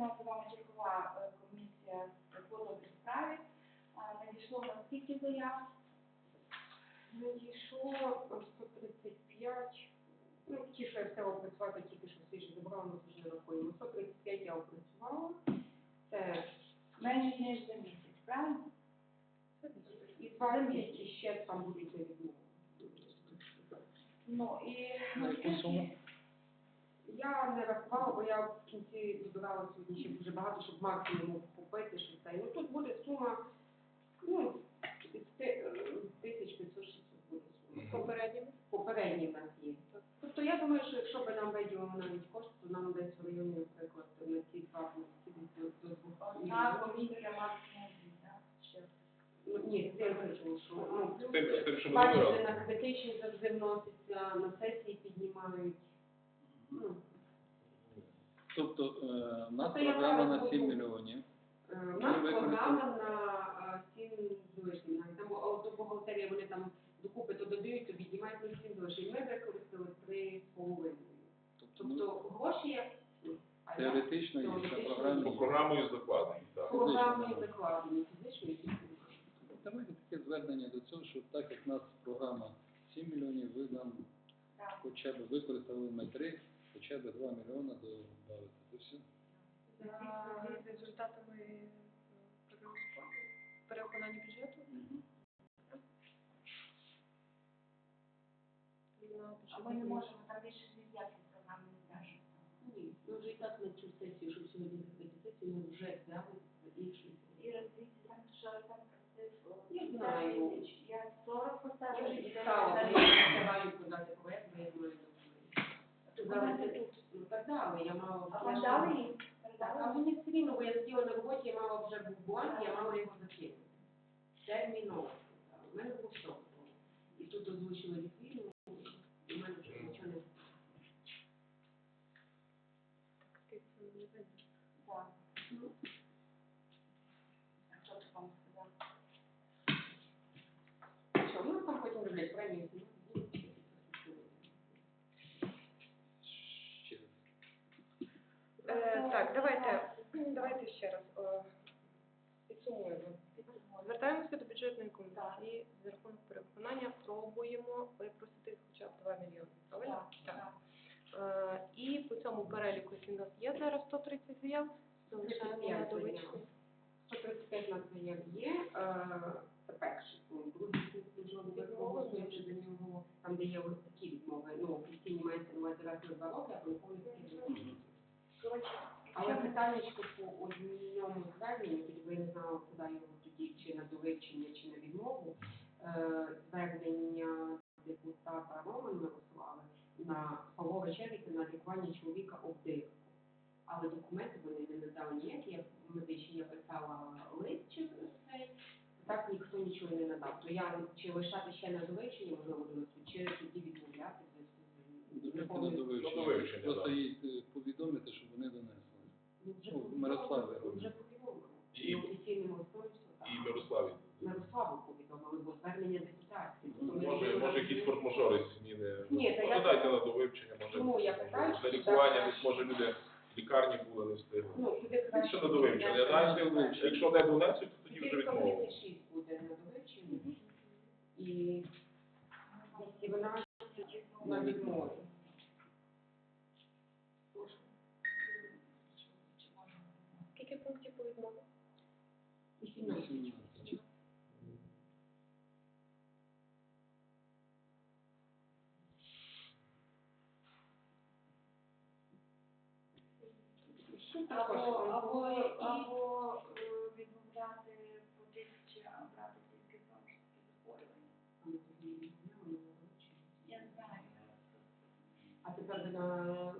нас з вами чергова е, комісія по добрій справі. Надійшло на скільки заяв? Надійшло 135, ну, ті, що я все опрацювати, тільки що свіже забрала, ми вже не рахуємо. 135 я опрацювала. Це Менше ніж за місяць, правильно? і 20 і ще там будуть відмови. Ну і На яку суму? Я не рахувала, бо я в кінці збирала сьогодні ще дуже багато, щоб максимум купити, що це. Ну тут буде сума, ну, від ти- е, 1500 буде сума. Попередніми. Попередні в нас є. Тобто я думаю, що якщо б нам виділили навіть кошти, то нам десь в районі, наприклад, на ці два пункти до, двох одна комісія максимум дві, так? Ще. Ну, ні, це я кажу, що ну, бачите, на критичні завжди вносяться, на сесії піднімають. Ну, Тобто е, в нас я програма на зараз 7 буду- мільйонів. Е, У нас Ми програма на е, сім залишень. Там до бухгалтерії вони там докупи то додають, то віднімають на сім залишень. Ми використали три з половиною. Тобто ми Тобто гроші є, а я теоретично є на теоретично програмі. по програмою закладені, так. програмні закладені фізичної і Давайте таке звернення до цього, що так як в нас програма 7 мільйонів, ви нам Так. хоча б використали ми 3, хоча б 2 мільйони додати. Це все. За результатами е, програми спорту, бюджету. на А ми не можемо там більше ніяких програм не зв'яжемо. Ні, ми вже і так на цю сесію, щоб сьогодні закрити сесію, ми вже взяли з іншої. І розвідці там, що там просив, Я знаю. Я 40 поставила. вже і дістала, далі. бо я встигаю подати проект, бо я думаю, Вона Зараз не я тут, ну далі, я мала... А вам дали їм? Так, Передали? а мені все рівно, бо я сиділа на роботі, я мала вже був бланк, я мала його закинути. Терміново. У мене був готово. І тут озвучили відповідно, і в мене вже нічого не Так. Так. А що ти там сказав? Що, ну там потім роблять премію. Давайте, ще раз е, підсумуємо. Звертаємося до бюджетної комісії за рахунок перевиконання, пробуємо випросити хоча б 2 мільйони. Правильно? Так. Е, І по цьому переліку, який у нас є зараз 130 заяв, залишаємо на 35 довичку. заяв. 135 на заяв є, е, це перший пункт. Другий ми вже до нього, там де є ось такі відмови, ну, офіційні мається на увазі раз на два роки, а відмови. Але питаннячко по одному зверненню, тоді ви не знали, куди його тоді, чи на довивчення, чи на відмову, е, звернення депутата Романа Мирослава на Павло Вечеріки на лікування чоловіка обдивку. Але документи вони не надали ніякі, я в медичній я писала лист чи цей, так ніхто нічого не надав. То я чи лишати ще на довивчення, можливо, до суд, чи тоді відмовляти зв'язку Просто їй повідомити, щоб вони донесли. Ну, вже Ну, Мирославі робить. І- І Мирославі. Мирославу повідомили, бо звернення. Тобто ми Може, може якісь форс-мажори зміни. Ні, та я- Ну, на довивчення, Тому може. я питаю, що лікування, так, десь, може люди в лікарні були, не встигли. Ну, туди краще. Що на довивчення, дайте, якщо не донесуть, то тоді вже Кілька відмовили. 36 буде на довивченні. І 212 на відмові. Скільки пунктів по відмові? І 17. 18. Також Або, або, контролює і- або е, відмовляти по тисячі, а брати тільки зовнішні захворювання. Я не знаю. А тепер ви на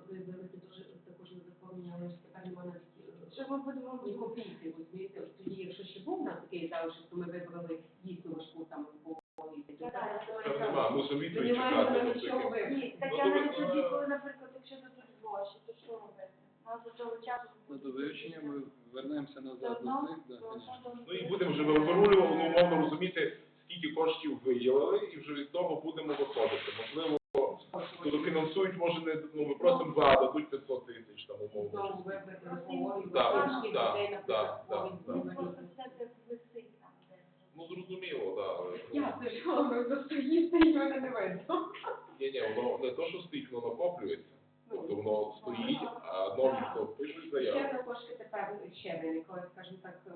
ви берете дуже також на заповнення, але немає навіть е, Що ми будемо ні копійки, розумієте? От Тоді, якщо ще був у нас такий залишок, то ми вибрали дійсно важку там по Так, так, Там нема, мусимо відповідь не маємо чекати. на нічого якийсь- вибрати. Ні, так Ну, я навіть ви- тоді, коли, наприклад, якщо дадуть гроші, то що робити? Нас до того часу На ми вернемося назад до цих, да, звісно. Ну і будемо вже вирулювати, ну, умовно розуміти, скільки коштів виділили, і вже від того будемо виходити. Можливо, дофінансують, може, не, ну, ми просимо два, дадуть 500 тисяч, там, умовно. Знову вибрати вихової Да, трошки да, дітей, да, да, да. Ну, просто все це висить там десь. Ну, зрозуміло, так. але... Ясно, що воно достоїться і мене не видно. Ні, ні, воно не то, що стоїть, воно накоплюється. Тобто воно стоїть, а нові, хто пишуть Ще заяву. також тепер ще виникло, скажімо так, е,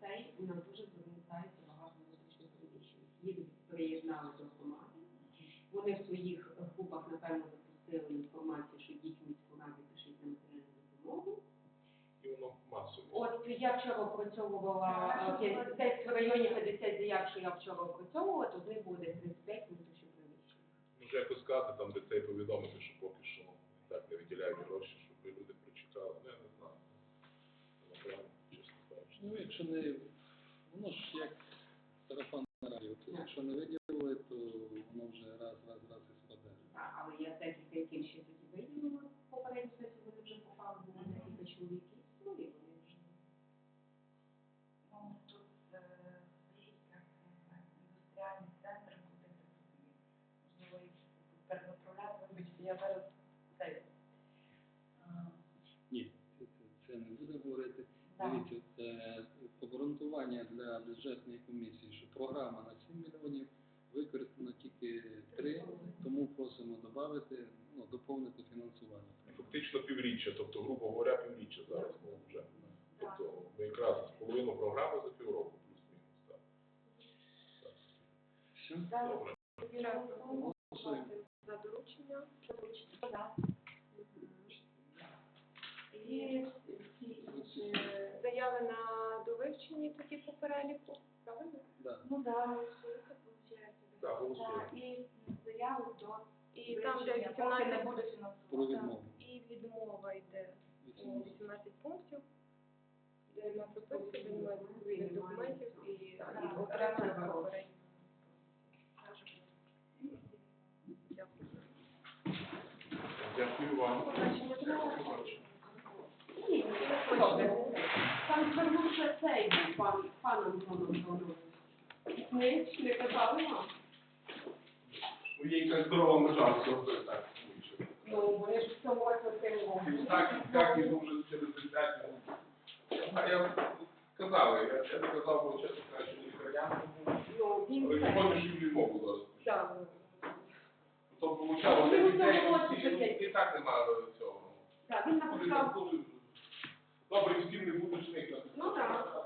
цей нам дуже звертається багато внутрішніх приміщень. Їх приєднали до громади. Вони в своїх групах, напевно, запустили інформацію, що йдіть в міську раду, пишіть на матеріальну допомогу. І воно масові. От я вчора опрацьовувала е, десь в районі 50 заяв, що я вчора опрацьовувала, туди буде 35 внутрішніх приміщень. Може якось сказати, там, де цей повідомити, що поки що так не виділяють гроші, щоб люди прочитали. Ну, я не знаю. Напевно, чесно кажучи. Ну, якщо не, воно ж як сарафан на радіо, то якщо не виділили, то воно вже раз, раз, раз і спаде. А, Але я декілька, яким ще тоді виділила попередню сесію, вони вже попали, було декілька чоловіків, ну і вони вже. Ну, тут в е, індустріальний центр буде, так. Можливо, перенаправляти. Вибачте, я зараз Дивіться, е, обґрунтування для бюджетної комісії, що програма на 7 мільйонів використано тільки 3, тому просимо додати, ну, доповнити фінансування. Фактично півріччя, тобто, грубо говоря, півріччя зараз ну, вже. Тобто ми якраз половину програми за півроку, плюс-мінус. Все, Добре. Заяви на довивченні тоді по переліку, правильно? Да. ну да, голосується, виходить. Так, голосуємо. Так, і заяву до І там, де поки не 18, буде Про фінансування. відмову. і відмова йде о 18. 18 пунктів, де на прописці, де немає відповідних документів і, і окремо попередньо. Дякую. Дякую вам. Ні, не хочете. Там звернувся цей був пан, пан Антон Антонович. Ні, не казали вам? Ну, є якась здорова межа, все так. Ну, вони ж в цьому році отримували. Так, так, і дуже через 30 минут. А я сказали, я, я не казав, бо чесно кажучи, лікарям, Ну, він але це. сьогодні ж і зараз. Так. То получало Ну, для ну, дітей, і- таке. і так немає цього. Так, він написав. добре, всім не з них Ну так.